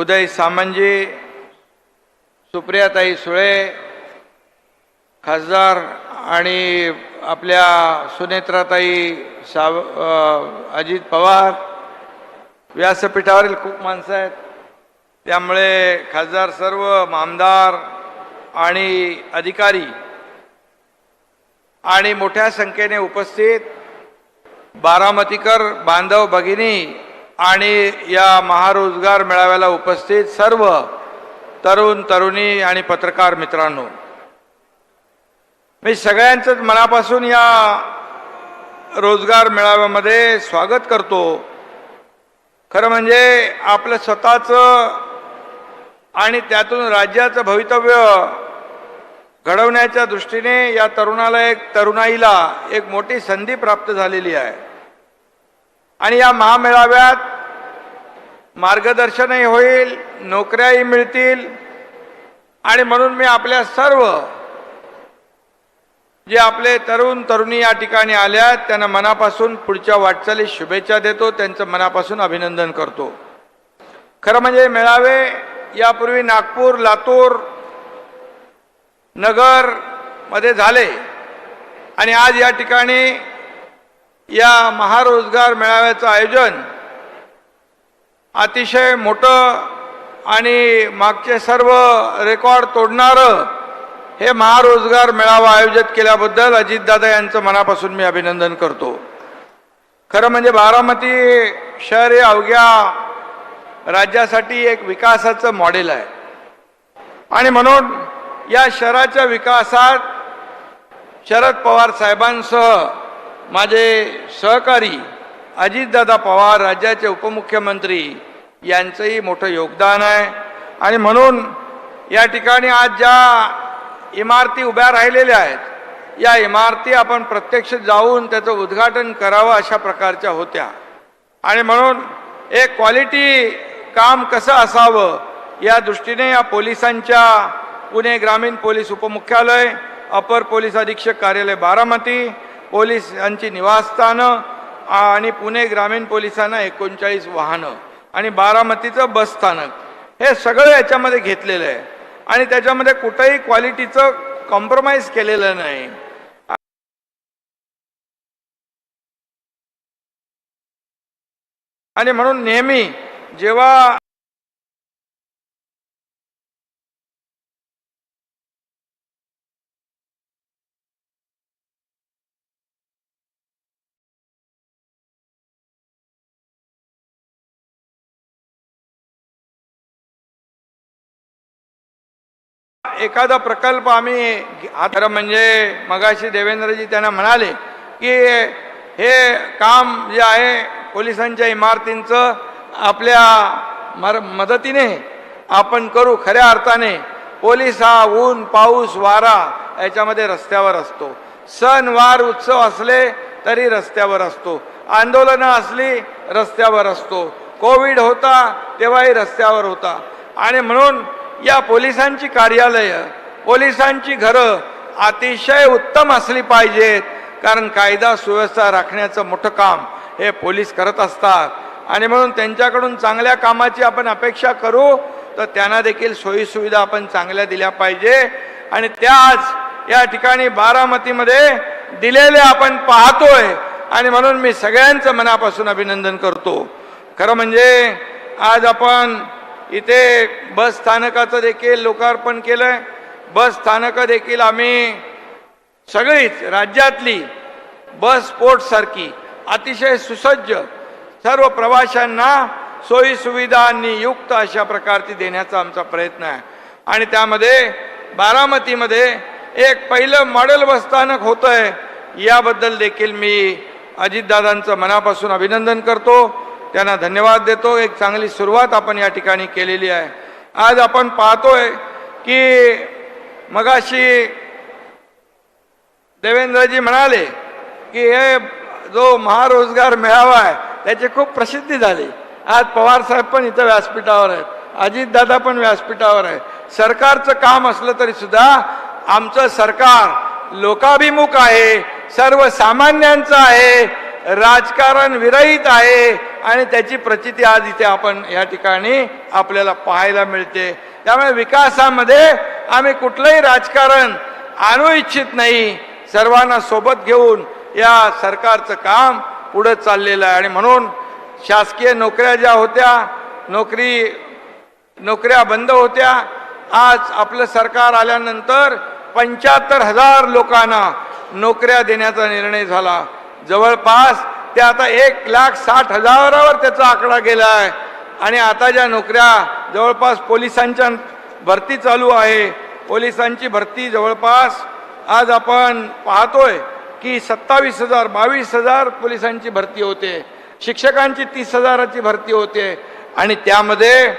उदय सामंजी सुप्रियाताई सुळे खासदार आणि आपल्या सुनेत्राताई साव अजित पवार व्यासपीठावरील खूप माणसं आहेत. त्यामुळे खासदार सर्व आमदार आणि अधिकारी आणि मोठ्या संख्येने उपस्थित बारामतीकर बांधव भगिनी आणि या महारोजगार मेळाव्याला उपस्थित सर्व तरुण तरुणी आणि पत्रकार मित्रांनो मी सगळ्यांचंच मनापासून या रोजगार मेळाव्यामध्ये स्वागत करतो. खरं म्हणजे आपलं स्वतःचं आणि त्यातून राज्याचं भवितव्य घडवण्याच्या दृष्टीने या तरुणाला एक तरुणाईला एक मोठी संधी प्राप्त झालेली आहे. आणि या महामेळाव्यात मार्गदर्शनही होईल नोकऱ्याही मिळतील. आणि म्हणून मी आपल्या सर्व जे आपले तरुण तरुणी या ठिकाणी आल्या त्यांना मनापासून पुढच्या वाटचालीस शुभेच्छा देतो त्यांचं मनापासून अभिनंदन करतो. खरं म्हणजे मेळावे यापूर्वी नागपूर लातूर नगरमध्ये झाले. आणि आज या ठिकाणी या महारोजगार मेळाव्याचं आयोजन अतिशय मोठं आणि मागचे सर्व रेकॉर्ड तोडणारं हे महारोजगार मेळावा आयोजित केल्याबद्दल अजितदादा यांचं मनापासून मी अभिनंदन करतो. खरं म्हणजे बारामती शहर हे अवघ्या राज्यासाठी एक विकासाचं मॉडेल आहे. आणि म्हणून या शहराच्या विकासात शरद पवार साहेबांसह माझे सहकारी अजितदादा पवार राज्याचे उपमुख्यमंत्री यांचंही मोठं योगदान आहे. आणि म्हणून या ठिकाणी आज ज्या इमारती उभ्या राहिलेल्या आहेत या इमारती आपण प्रत्यक्ष जाऊन त्याचं उद्घाटन करावं अशा प्रकारच्या होत्या. आणि म्हणून एक क्वालिटी काम कसं असावं या दृष्टीने या पोलिसांच्या पुणे ग्रामीण पोलीस उपमुख्यालय अपर पोलीस अधीक्षक कार्यालय बारामती पोलिसांची निवासस्थानं आणि पुणे ग्रामीण पोलिसांना एकोणचाळीस वाहनं आणि बारामतीचं बस स्थानक. हे सगळं याच्यामध्ये घेतलेलं आहे. आणि त्याच्यामध्ये कुठंही क्वालिटीचं कॉम्प्रोमाइज केलेलं नाही. आणि म्हणून नेहमी जेव्हा एखादा प्रकल्प आम्ही आता म्हणजे मगाशी देवेंद्रजी त्यांना म्हणाले की हे काम जे आहे पोलिसांच्या इमारतींचं आपल्या मर मदतीने आपण करू खऱ्या अर्थाने. पोलीस हा ऊन पाऊस वारा याच्यामध्ये रस्त्यावर असतो. सण वार उत्सव असले तरी रस्त्यावर असतो. आंदोलनं असली रस्त्यावर असतो. कोविड होता तेव्हाही रस्त्यावर होता. आणि म्हणून या पोलिसांची कार्यालयं पोलिसांची घरं अतिशय उत्तम असली पाहिजेत. कारण कायदा सुव्यवस्था राखण्याचं मोठं काम हे पोलीस करत असतात. आणि म्हणून त्यांच्याकडून चांगल्या कामाची आपण अपेक्षा करू तर त्यांना देखील सोयीसुविधा आपण चांगल्या दिल्या पाहिजे. आणि त्या आज या ठिकाणी बारामतीमध्ये दिलेले आपण पाहतोय. आणि म्हणून मी सगळ्यांचं मनापासून अभिनंदन करतो. खरं म्हणजे आज आपण इथे बस स्थानकाचं देखील लोकार्पण केलंय. बस स्थानकं देखील आम्ही सगळीच राज्यातली बस पोर्टसारखी अतिशय सुसज्ज सर्व प्रवाशांना सोयीसुविधांनी युक्त अशा प्रकारची देण्याचा आमचा प्रयत्न आहे. आणि त्यामध्ये बारामतीमध्ये एक पहिलं मॉडेल बसस्थानक आहे याबद्दल देखील मी अजितदादांचं मनापासून अभिनंदन करतो. त्यांना धन्यवाद देतो. एक चांगली सुरुवात आपण या ठिकाणी केलेली आहे. आज आपण पाहतोय की मगाशी देवेंद्रजी म्हणाले की हे जो महारोजगार मेळावा आहे त्याची खूप प्रसिद्धी झाली. आज पवार साहेब पण इथं व्यासपीठावर आहेत. अजितदादा पण व्यासपीठावर आहे सरकारचं काम असलं तरी सुद्धा आमचं सरकार लोकाभिमुख आहे सर्वसामान्यांचं आहे राजकारण विरहित आहे आणि त्याची प्रचिती आज इथे आपण या ठिकाणी आपल्याला पाहायला मिळते. त्यामुळे विकासामध्ये आम्ही कुठलंही राजकारण आणू इच्छित नाही. सर्वांना सोबत घेऊन या सरकारचं काम पुढे चाललेलं आहे. आणि म्हणून शासकीय नोकऱ्या ज्या होत्या नोकरी नोकऱ्या बंद होत्या आज आपलं सरकार आल्यानंतर पंच्याहत्तर हजार लोकांना नोकऱ्या देण्याचा निर्णय झाला. जवळपास ते आता एक लाख साठ हजारावर त्याचा आकडा गेला आहे आणि आता ज्या नोकऱ्या जवळपास पोलिसांच्या भरती चालू आहे पोलिसांची भरती जवळपास आज आपण पाहतोय की सत्तावीस हजार बावीस हजार पोलिसांची भरती होते. शिक्षकांची तीस हजाराची भरती होते. आणि त्यामध्ये